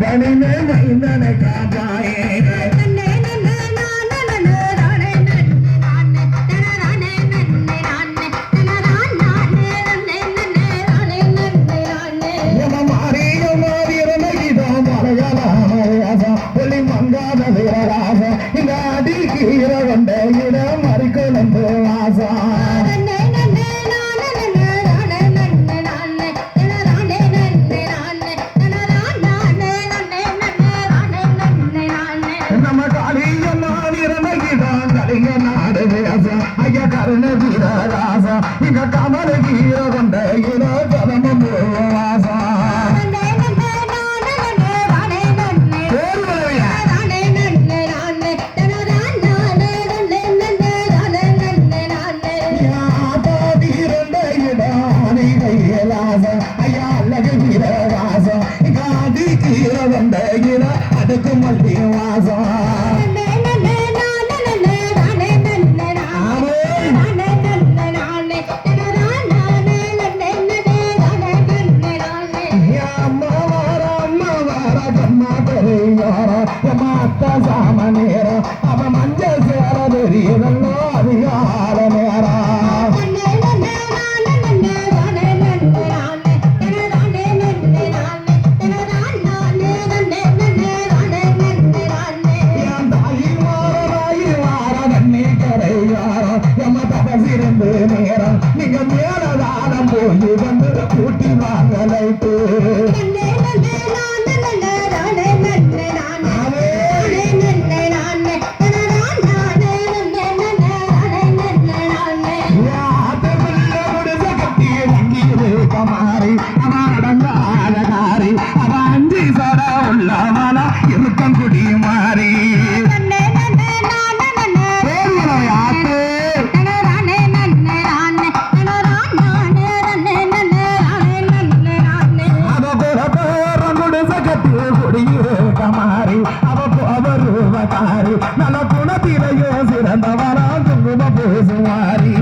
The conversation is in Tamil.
கண்டனிமே மைந்தன காப்பாயே. கமல வீர கொண்ட இன கதமும் வாசம் அதுக்கு மல்லி வாசம் அம்மா சாம நேரம் அவ மஞ்ச சேர தெரியதல்லோ அதிகார நேரம் நேரம் நீங்க மேலதானம் போய் உள்ளவனா இருக்கும் குடி மாறி. அவரு அவரு நல்ல குணத்திலேயே சிறந்தவரா குங்கும பூசுவாரி